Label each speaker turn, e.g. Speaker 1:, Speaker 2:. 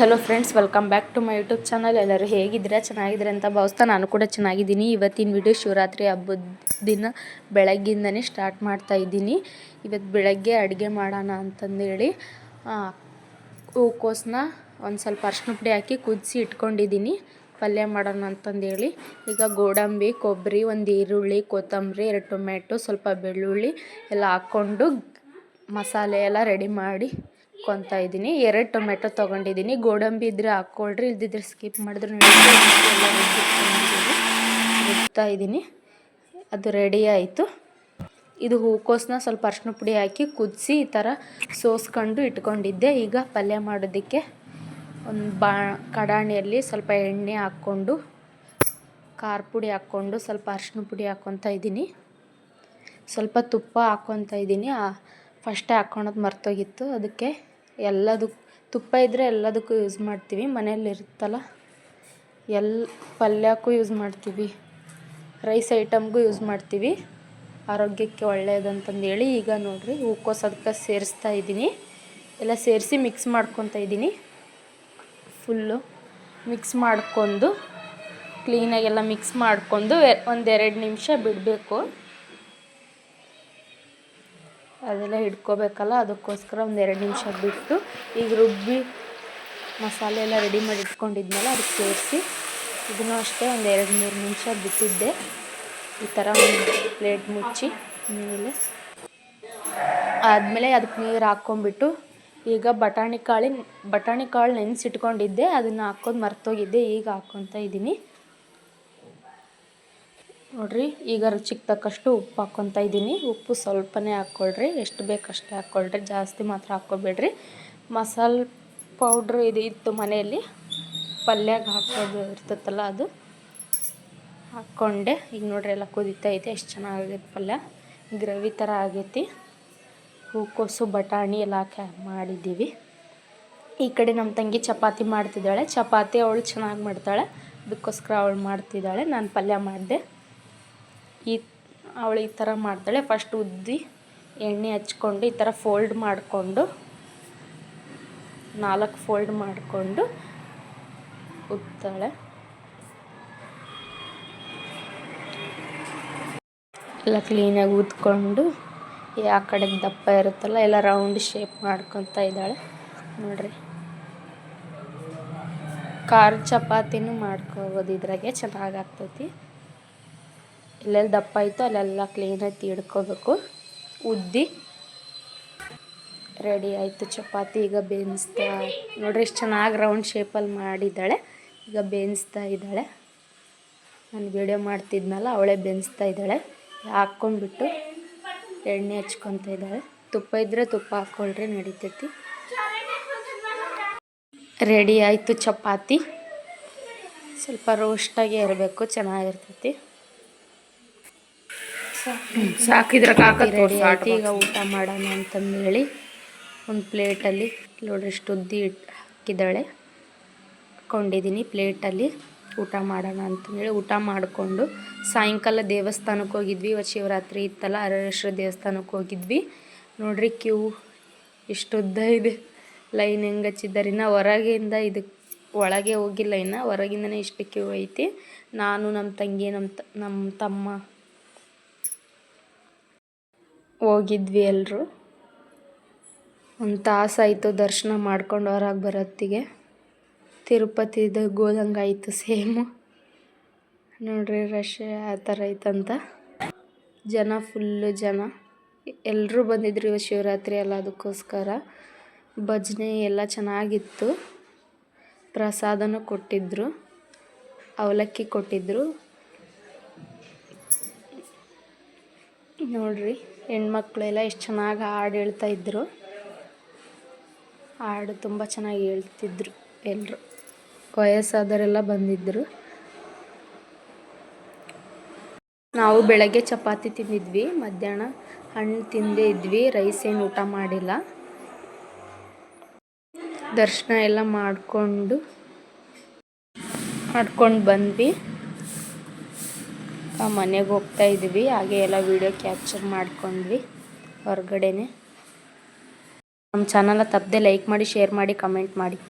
Speaker 1: Hello friends welcome back to my YouTube channel ಎಲ್ಲರೂ ಹೇಗಿದ್ದೀರಾ? ಚೆನ್ನಾಗಿದ್ದೀರಾ ಅಂತ ಭಾವಿಸ್ತಾ ನಾನು ಕೂಡ ಚೆನ್ನಾಗಿದ್ದೀನಿ. ಇವತ್ತಿನ ವಿಡಿಯೋ ಶಿವರಾತ್ರಿ ಹಬ್ಬದ ದಿನ ಬೆಳಗ್ಗಿಂದನೇ ಸ್ಟಾರ್ಟ್ ಮಾಡ್ತಾ ಇದ್ದೀನಿ. ಇವತ್ತು ಬೆಳಗ್ಗೆ ಅಡುಗೆ ಮಾಡೋಣ ಅಂತಂದೇಳಿ ಹೂಕೋಸನ್ನ ಒಂದು ಸ್ವಲ್ಪ ಅರ್ಶಿನ ಪುಡಿ ಹಾಕಿ ಕುದಿಸಿ ಇಟ್ಕೊಂಡಿದ್ದೀನಿ. ಪಲ್ಯ ಮಾಡೋಣ ಅಂತಂದೇಳಿ. ಈಗ ಗೋಡಂಬಿ, ಕೊಬ್ಬರಿ, ಒಂದು ಈರುಳ್ಳಿ, ಕೊತ್ತಂಬರಿ, ಎರಡು ಟೊಮೆಟೊ ಸ್ವಲ್ಪ ಬೆಳ್ಳುಳ್ಳಿ ಎಲ್ಲ ಹಾಕ್ಕೊಂಡು ಮಸಾಲೆ ಎಲ್ಲ ರೆಡಿ ಮಾಡಿ ಕೊನ್ತಾ ಇದ್ದೀನಿ. ಎರಡು ಟೊಮೆಟೊ ತೊಗೊಂಡಿದ್ದೀನಿ. ಗೋಡಂಬಿ ಇದ್ದರೆ ಹಾಕ್ಕೊಳ್ರಿ, ಇಲ್ದಿದ್ರೆ ಸ್ಕಿಪ್ ಮಾಡಿದ್ರೆ. ರುಬ್ತಾ ಇದ್ದೀನಿ. ಅದು ರೆಡಿ ಆಯಿತು. ಇದು ಹೂಕೋಸನ್ನ ಸ್ವಲ್ಪ ಅರ್ಶಿನ ಪುಡಿ ಹಾಕಿ ಕುದಿಸಿ ಈ ಥರ ಸೋಸ್ಕೊಂಡು ಇಟ್ಕೊಂಡಿದ್ದೆ. ಈಗ ಪಲ್ಯ ಮಾಡೋದಕ್ಕೆ ಒಂದು ಬಾ, ಕಡಾಣಿಯಲ್ಲಿ ಸ್ವಲ್ಪ ಎಣ್ಣೆ ಹಾಕ್ಕೊಂಡು, ಖಾರ ಪುಡಿ ಹಾಕ್ಕೊಂಡು ಸ್ವಲ್ಪ ಅರ್ಶಿನ ಪುಡಿ ಹಾಕ್ಕೊತಾ ಇದ್ದೀನಿ. ಸ್ವಲ್ಪ ತುಪ್ಪ ಹಾಕ್ಕೊತಾ ಇದ್ದೀನಿ. ಫಸ್ಟೇ ಹಾಕ್ಕೊಳೋದು ಮರ್ತೋಗಿತ್ತು. ಅದಕ್ಕೆ ಎಲ್ಲದಕ್ಕೆ ತುಪ್ಪ ಇದ್ದರೆ ಎಲ್ಲದಕ್ಕೂ ಯೂಸ್ ಮಾಡ್ತೀವಿ. ಮನೇಲಿ ಇರುತ್ತಲ್ಲ ಎಲ್ಲ ಪಲ್ಯಕ್ಕೂ ಯೂಸ್ ಮಾಡ್ತೀವಿ. ರೈಸ್ ಐಟಮ್ಗೂ ಯೂಸ್ ಮಾಡ್ತೀವಿ. ಆರೋಗ್ಯಕ್ಕೆ ಒಳ್ಳೆಯದಂತಂದೇಳಿ ಈಗ ನೋಡಿರಿ ಹೂಕೋಸು ಅದಕ್ಕೆ ಸೇರಿಸ್ತಾ ಇದ್ದೀನಿ. ಎಲ್ಲ ಸೇರಿಸಿ ಮಿಕ್ಸ್ ಮಾಡ್ಕೊತಾ ಇದ್ದೀನಿ. ಫುಲ್ಲು ಮಿಕ್ಸ್ ಮಾಡ್ಕೊಂಡು ಕ್ಲೀನಾಗೆಲ್ಲ ಮಿಕ್ಸ್ ಮಾಡಿಕೊಂಡು ಒಂದೆರಡು ನಿಮಿಷ ಬಿಡಬೇಕು. ಅದೆಲ್ಲ ಹಿಡ್ಕೋಬೇಕಲ್ಲ, ಅದಕ್ಕೋಸ್ಕರ ಒಂದು ಎರಡು ನಿಮಿಷ ಬಿಟ್ಟು ಈಗ ರುಬ್ಬಿ ಮಸಾಲೆ ಎಲ್ಲ ರೆಡಿ ಮಾಡಿ ಇಟ್ಕೊಂಡಿದ್ಮೇಲೆ ಅದಕ್ಕೆ ಸೇರಿಸಿ, ಇದನ್ನು ಅಷ್ಟೇ ಒಂದು ಎರಡು ಮೂರು ನಿಮಿಷ ಬಿಟ್ಟಿದ್ದೆ. ಈ ಥರ ಒಂದು ಪ್ಲೇಟ್ ಮುಚ್ಚಿ ಮೇಲೆ ಆದಮೇಲೆ ಅದಕ್ಕೆ ನೀರು ಹಾಕ್ಕೊಂಬಿಟ್ಟು ಈಗ ಬಟಾಣಿ ಕಾಳಿನ, ಬಟಾಣಿ ಕಾಳು ನೆನೆಸಿಟ್ಕೊಂಡಿದ್ದೆ, ಅದನ್ನು ಹಾಕೋದು ಮರ್ತೋಗಿದ್ದೆ, ಈಗ ಹಾಕ್ಕೊತಾ ಇದ್ದೀನಿ ನೋಡಿರಿ, ಈಗ ರುಚಿಗೆ ತಕ್ಕಷ್ಟು ಉಪ್ಪು ಹಾಕ್ಕೊತಾ ಇದ್ದೀನಿ. ಉಪ್ಪು ಸ್ವಲ್ಪನೇ ಹಾಕ್ಕೊಳ್ರಿ ಎಷ್ಟು ಬೇಕು ಅಷ್ಟೇ ಹಾಕ್ಕೊಳ್ರಿ ಜಾಸ್ತಿ ಮಾತ್ರ ಹಾಕ್ಕೊಬೇಡ್ರಿ ಮಸಾಲೆ ಪೌಡ್ರ್ ಇದು ಇತ್ತು ಮನೆಯಲ್ಲಿ, ಪಲ್ಯಾಗ ಹಾಕೋದು ಇರ್ತೈತಲ್ಲ ಅದು. ಹಾಕ್ಕೊಂಡೆ ಈಗ ನೋಡ್ರಿ ಎಲ್ಲ ಕುದೀತಾ ಐತೆ ಎಷ್ಟು ಚೆನ್ನಾಗೈತೆ ಪಲ್ಯ. ಗ್ರೇವಿ ಥರ ಆಗೈತಿ. ಹೂಕೋಸು ಬಟಾಣಿ ಎಲ್ಲ ಹಾಕಿ ಮಾಡಿದ್ದೀವಿ. ಈ ಕಡೆ ನಮ್ಮ ತಂಗಿ ಚಪಾತಿ ಮಾಡ್ತಿದ್ದಾಳೆ. ಚಪಾತಿ ಅವಳು ಚೆನ್ನಾಗಿ ಮಾಡ್ತಾಳೆ. ಅದಕ್ಕೋಸ್ಕರ ಅವಳು ಮಾಡ್ತಿದ್ದಾಳೆ. ನಾನು ಪಲ್ಯ ಮಾಡಿದೆ. ಈ ಅವಳು ಈ ಥರ ಮಾಡ್ತಾಳೆ. ಫಸ್ಟ್ ಉದ್ದಿ ಎಣ್ಣೆ ಹಚ್ಕೊಂಡು ಈ ಥರ ಫೋಲ್ಡ್ ಮಾಡಿಕೊಂಡು, ನಾಲ್ಕು ಫೋಲ್ಡ್ ಮಾಡಿಕೊಂಡು ಉತ್ತಾಳೆ. ಎಲ್ಲ ಕ್ಲೀನಾಗಿ ಉದ್ಕೊಂಡು ಆ ಕಡೆ ದಪ್ಪ ಇರುತ್ತಲ್ಲ, ಎಲ್ಲ ರೌಂಡ್ ಶೇಪ್ ಮಾಡ್ಕೊತಾ ಇದ್ದಾಳೆ. ನೋಡ್ರಿ. ಖಾರ ಚಪಾತಿನೂ ಮಾಡ್ಕೋಬೋದು ಇದ್ರಾಗೆ, ಚೆನ್ನಾಗಿ ಆಗ್ತೈತಿ. ಎಲ್ಲೆಲ್ಲಿ ದಪ್ಪ ಆಯಿತು, ಅಲ್ಲೆಲ್ಲ ಕ್ಲೀನಾಗಿ ತೀಡ್ಕೋಬೇಕು ಉದ್ದಿ. ರೆಡಿ ಆಯಿತು ಚಪಾತಿ. ಈಗ ಬೇಯಿಸ್ತಾ, ನೋಡ್ರಿ ಎಷ್ಟು ಚೆನ್ನಾಗಿ ರೌಂಡ್ ಶೇಪಲ್ಲಿ ಮಾಡಿದ್ದಾಳೆ. ಈಗ ಬೇಯಿಸ್ತಾ ಇದ್ದಾಳೆ. ನಾನು ವಿಡಿಯೋ ಮಾಡ್ತಿದ್ನಲ್ಲ, ಅವಳೇ ಬೇಯಿಸ್ತಾ ಇದ್ದಾಳೆ. ಹಾಕ್ಕೊಂಡ್ಬಿಟ್ಟು ಎಣ್ಣೆ ಹಚ್ಕೊತ ಇದ್ದಾಳೆ. ತುಪ್ಪ ಇದ್ದರೆ ತುಪ್ಪ ಹಾಕ್ಕೊಳ್ರಿ, ನಡಿತೈತಿ. ರೆಡಿ ಆಯಿತು ಚಪಾತಿ. ಸ್ವಲ್ಪ ರೋಸ್ಟಾಗೆ ಇರಬೇಕು ಚೆನ್ನಾಗಿರ್ತೈತಿ.
Speaker 2: ಸಾಕಿದ್ರೆ
Speaker 1: ರೆಡಿ ಈಗ ಊಟ ಮಾಡೋಣ ಅಂತಂದೇಳಿ ಒಂದು ಪ್ಲೇಟಲ್ಲಿ ನೋಡ್ರಿ ಇಷ್ಟು ಉದ್ದಿ ಇಟ್ಟು ಹಾಕಿದ್ದಾಳೆ. ಕೊಂಡಿದ್ದೀನಿ ಪ್ಲೇಟಲ್ಲಿ ಊಟ ಮಾಡೋಣ ಅಂತಂದೇಳಿ ಊಟ ಮಾಡಿಕೊಂಡು ಸಾಯಂಕಾಲ ದೇವಸ್ಥಾನಕ್ಕೆ ಹೋಗಿದ್ವಿ. ಇವತ್ತು ಶಿವರಾತ್ರಿ ಇತ್ತಲ್ಲ ಹರಹರೇಶ್ವರ ದೇವಸ್ಥಾನಕ್ಕೆ ಹೋಗಿದ್ವಿ. ನೋಡ್ರಿ ಕ್ಯೂ ಇಷ್ಟುದ್ದ ಉದ್ದ ಇದೆ. ಲೈನ್ ಹೆಂಗೆ ಹಚ್ಚಿದ್ದಾರೆ. ಇನ್ನು ಹೊರಗಿಂದ ಇದಕ್ಕೆ ಒಳಗೆ ಹೋಗಿಲ್ಲ ಇನ್ನು. ಹೊರಗಿಂದನೇ ಇಷ್ಟು ಕ್ಯೂ ಐತಿ. ನಾನು ನಮ್ಮ ತಂಗಿ ನಮ್ಮ ನಮ್ಮ ತಮ್ಮ ಹೋಗಿದ್ವಿ ಎಲ್ಲರೂ ಒಂದು ತಾಸಾಯಿತು ದರ್ಶನ ಮಾಡ್ಕೊಂಡು ಹೊರಗೆ ಬರೋತ್ತಿಗೆ. ತಿರುಪತಿದು ಗೋದಂಗೆ ಆಯಿತು ಸೇಮು ನೋಡ್ರಿ ರಶ್ ಆ ಥರ ಐತಂತ ಜನ ಫುಲ್ಲು ಜನ. ಎಲ್ಲರೂ ಬಂದಿದ್ರು ಇವತ್ತು ಶಿವರಾತ್ರಿ ಅಲ್ಲ ಅದಕ್ಕೋಸ್ಕರ. ಭಜನೆ ಎಲ್ಲ ಚೆನ್ನಾಗಿತ್ತು. ಪ್ರಸಾದನೂ ಕೊಟ್ಟಿದ್ದರು ಅವಲಕ್ಕಿ ಕೊಟ್ಟಿದ್ದರು ನೋಡ್ರಿ, ಹೆಣ್ಮಕ್ಳೆಲ್ಲ ಎಷ್ಟು ಚೆನ್ನಾಗಿ ಹಾಡು ಹೇಳ್ತಾ ಇದ್ರು. ಹಾಡು ತುಂಬ ಚೆನ್ನಾಗಿ ಹೇಳ್ತಿದ್ರು ಎಲ್ಲರು ವಯಸ್ಸಾದವರೆಲ್ಲ ಬಂದಿದ್ದರು ನಾವು ಬೆಳಗ್ಗೆ ಚಪಾತಿ ತಿಂದಿದ್ವಿ, ಮಧ್ಯಾಹ್ನ ಹಣ್ಣು ತಿಂದೇ ಇದ್ವಿ, ರೈಸ್ ಏನು ಊಟ ಮಾಡಿಲ್ಲ. ದರ್ಶನ ಎಲ್ಲ ಮಾಡಿಕೊಂಡು, ಮಾಡ್ಕೊಂಡು ಬಂದ್ವಿ. ಮನೆಗೆ ಹೋಗ್ತಾ ಇದ್ವಿ. ಹಾಗೆ ಎಲ್ಲ ವೀಡಿಯೋ ಕ್ಯಾಪ್ಚರ್ ಮಾಡ್ಕೊಂಡ್ವಿ ಹೊರಗಡೆನೆ. ನಮ್ಮ ಚಾನಲ ತಪ್ಪದೆ ಲೈಕ್ ಮಾಡಿ ಶೇರ್ ಮಾಡಿ ಕಮೆಂಟ್ ಮಾಡಿ.